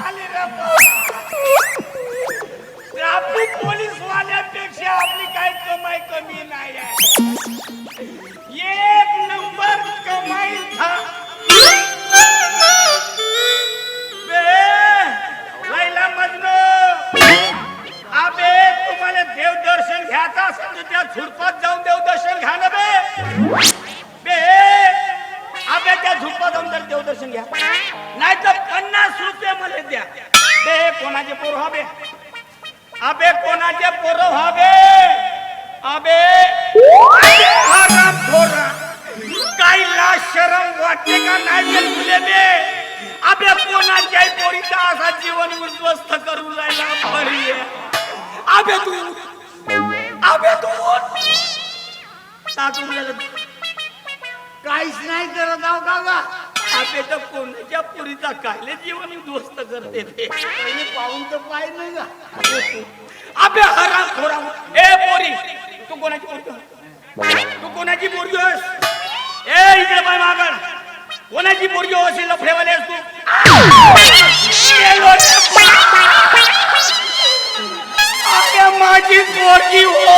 झाली रे traffic police वाल्यापेक्षा आपली काही कमाई कमी नाही आहे एक नंबर कमाई था। कोणाचे पोर शरम वाटते का नाही ते तुले बे? अबे कोणाच्याही पोरीचा असा जीवन उद्ध्वस्त करून राहिला बरी आहे. तू तू काहीच नाही करत आहो का तर कोणाच्या पुरीचा कायले जीवन उद्ध्वस्त करते ते? पहिले पाहून तर पाहिजे नाही का? अबे हराम खोरा. ए पोरी तू कोणाची पोरगी तू कोणाची पोरगी होस ए इकडे पाय मागण कोणाची पोरगी होस ही लफडेवाले तू? माझी पोरगी हो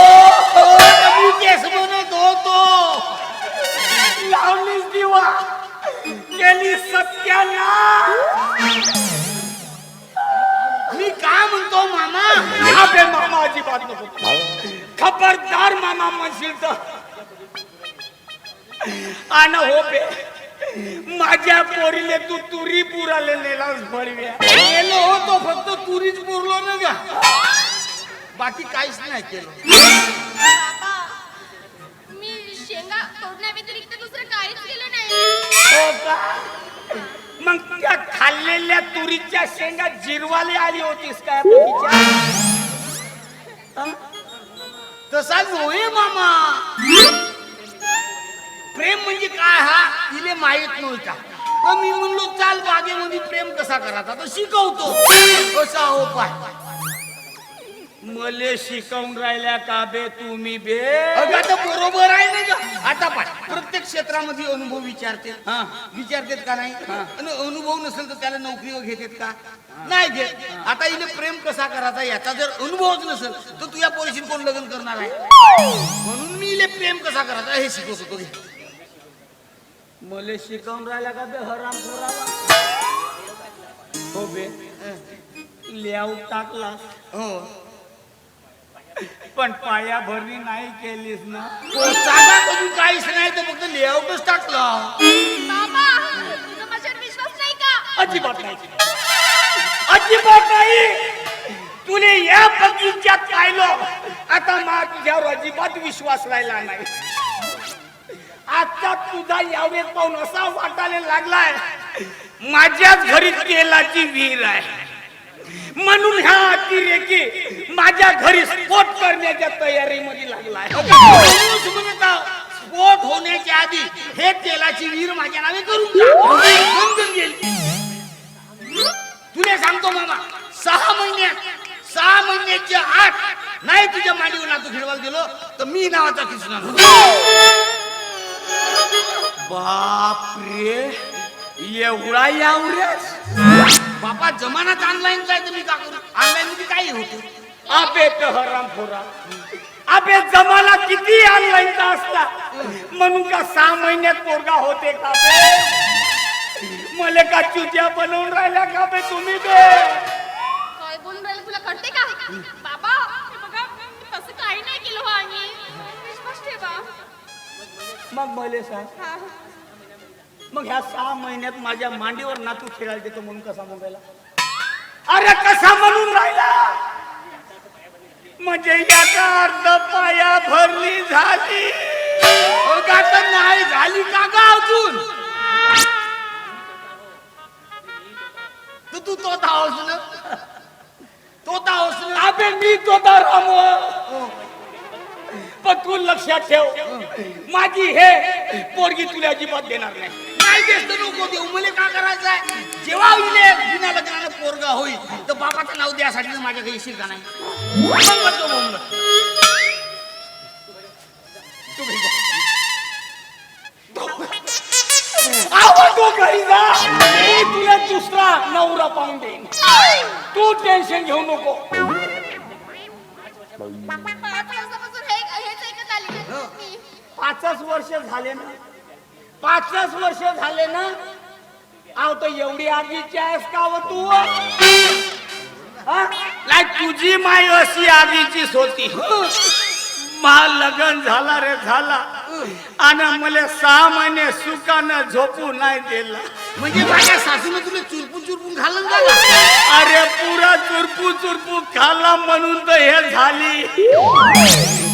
मी केस बनत होतो. लावलीस दिवा. केली सत्याना मी काय म्हणतो मामा? अबे मामा अजिबात नको. खबरदार मामा म्हणशील तर. आण हो बे. माझ्या पोरीले तू तुरी पुराले नेलास बळव्या गेलो होतो फक्त तुरीच पुरलो ना का बाकी काहीच नाही केलं. मी शेंगा तोडण्याव्यतिरिक्त दुसरं काहीच केलं नाही. हो का मग त्या खाल्लेल्या तुरीच्या शेंगा जिरवाले आली होतीस काय तसाच होय मामा. प्रेम म्हणजे काय हा? तिले माहीत नव्हता. तर मी म्हणलो चाल बागेमध्ये प्रेम कसा करायचा? तर शिकवतो. कसा हो पाय. मले शिकवून राहिल्या का बे तुम्ही बे? अगं आता बरोबर आहे ना ग. आता पाय. प्रत्येक क्षेत्रामध्ये अनुभव विचारते. हा. विचारतात का नाही? आणि अनुभव नसेल तर त्याला नोकरीवर घेतात का? नाही घेत. आता इले प्रेम कसा करायचा याचा जर अनुभवच नसेल तर तुझ्या पोरीशी कोण लग्न करणार आहे? म्हणून मी इले प्रेम कसा करायचा हे शिकवत होतो घे. मले शिकवून राहिला का बे हराम खोराला हो बे. लेआउट टाकला. हो. पण पाया भरणी नाही केलीस ना. जागा कधी काहीच नाही तर फक्त लेआउटच टाकला. बाबा तुझा माझ्यावर विश्वास नाही का? अजिबात नाही. अजिबात नाही. तुले या बगीच्यात पाहिलो. आता मा तुझ्यावर अजिबात विश्वास राहिला नाही. आता तुझा यावेळेस पाहून असा वाटायला लागलाय माझ्याच घरी तेलाची विहीर आहे. म्हणून ह्या अतिरेकी माझ्या घरी स्फोट करण्याच्या तयारीमध्ये लागलाय. स्फोट होण्याच्या आधी हे तेलाची विहीर माझ्या नावे करून समजून गेली तुला सांगतो मामा सहा महिन्यात सहा महिन्याच्या आठ नाही तुझ्या मांडीवर नातू खेळवायला गेलो तर मी नावाचा कृष्णा बापरे एवढा यावऱ्यास. बापा जमानात ऑनलाईन जाय मी का करू? ऑनलाईन मध्ये काही होतं? अबे तो हराम खोरा. अबे जमाना किती ऑनलाईनचा असला म्हणून का सहा महिन्यात पोरगा होते का बे? मले का चुत्या बनवून राहिल्या का बे तुम्ही बे? काय बोलून राहिलं? तुला कळते का? बाबा हे बघा मी तसं काही नाही केलं हो विश्वास ठेवा. मग मले सांग. हा. मग ह्या सहा महिन्यात माझ्या मांडीवर नातू खेळायला देतो म्हणून कसा म्हणून अरे कसा म्हणून राहिला? म्हणजे याचा अर्ध पाया भरली झाली. आता नाही झाली का गा अजून? तू तो धावस ना? तो धावस ना? अबे मी तो राम. पण तू लक्षात ठेव. माझी हे पोरगी तुला अजिबात देणार नाही. तर नको देऊ मला का करायचं आहे? जेव्हा इले बिना लग्नाला पोरगा होईल तर बापाचं नाव द्यासाठी माझ्या काही येशील का नाही? जा. तो घरी जा. मी तुला दुसरा नवरा पाहून देईन. तू टेन्शन घेऊ नको. पाच वर्षापासून हे हेच ऐकत आली आहे मी. पाचच वर्ष झाले ना. पाचच वर्ष झाले ना? आव तो एवढी आगीची आहेस का व तू? हा? नाही तुझी माय अशी आगीचीच होती. मा लग्न झाला रे झाला. आणि मला सहा महिने सुखानं झोपू नाही दिला. म्हणजे माझ्या सासूने तुला चुरपून चुरपून घालून झालं? अरे पुरा चुरपू चुरपू खाल्ला म्हणून तर हे झाली.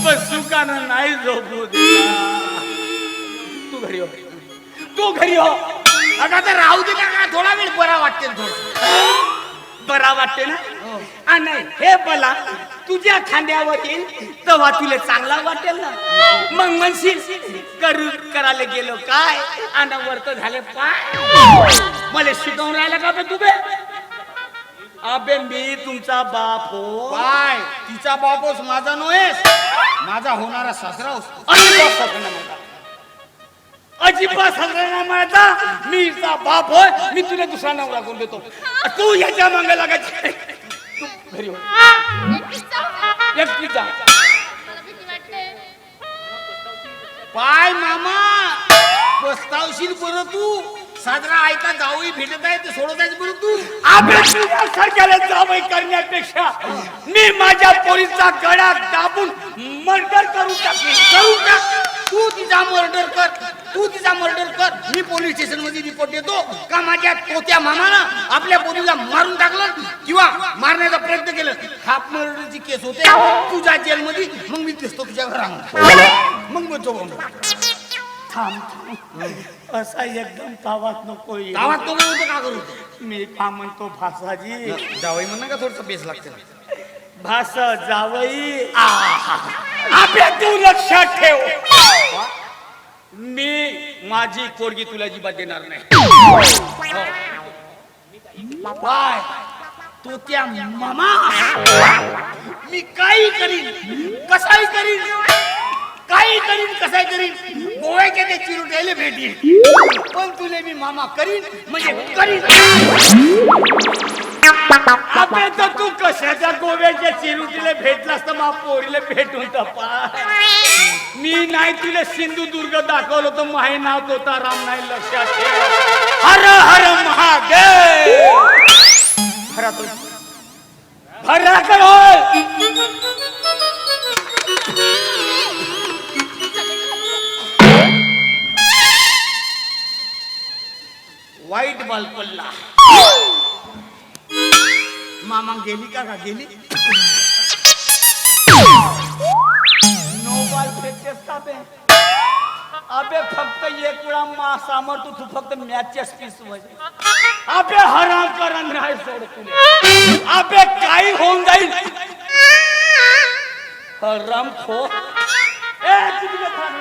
पण सुखानं नाही झोपू दिला. तू घरी हो. तू घरी हो. अगं आता राहू दे का थोडा वेळ बरा वाटते थोडं. बरा वाटते ना? आ, नाही हे बला तुझ्या खांद्यावर येईल तेव्हा तुला चांगला वाटेल ना. मग म्हणशील करू करायला गेलो काय? आणि वर्त झाले पाय. मला शिकवून राहिला का बे तू बे? अबे मी तुमचा बाप हो. काय तिचा बापोस माझा नव्हेस माझा होणारा सासरा होस. माझा. अजिबात नाही माझा मी हिचा बाप होय. मी तुला दुसरा नवरा करून देतो. तू याच्या मागे लागायची. तू घरी एकटीच पाय मामा. पस्तावशील बरं तू. साजरा ऐका जाऊही भेटत आहे ते सोडत आहेस बरं तू. जावई करण्यापेक्षा मी माझ्या पोरीचा गळा दाबून मर्डर करून टाकेन करू टाक तू तिचा मर्डर कर. तू तिचा मर्डर कर. मी पोलीस स्टेशनमध्ये रिपोर्ट देतो. का माझ्या तोत्या मामानं आपल्या पोरीला मारून टाकलं किंवा मारण्याचा प्रयत्न केलं? हाफ मर्डरची केस होते. तुझ्या जेलमध्ये. मग मी दिसतो तुझ्या घरामध्ये. मग मी तो थांब थांब. असा एकदम तावात नको येऊ. गावात तो होतं का करू? मी का म्हणतो भासाजी. जावई म्हणा का थोडस बेस लागते? भास जावई आपल्या तू लक्षात ठेव. मी माझी पोरगी तुला अजिबात देणार नाही. काय त्या मामा. मी काही करीन कसाही करीन काही करीन कसाही करीन. गोव्याच्या त्या चिरुट्याला भेटी पण तुले मी मामा करीन म्हणजे करीन. तू कशाच्या गोव्याच्या चिरुटीला भेटलास तर मा पोरीला भेटून तपा मी नाही तुला सिंधुदुर्ग दाखवलं तर माहे नाव राम नाही लक्षात ठेव हर हर महादेव! भरा तो भरा वाईट बॉल पडला. मामा गेली का का गेली? नो फेकतेस का बे अबे फक्त एक वेळा मा सामर तू तू फक्त मॅचेस पीस अबे हराम करण नाही सोड तुले. अबे काही होऊन जाईल. हराम खो. ए तिकडे थांब.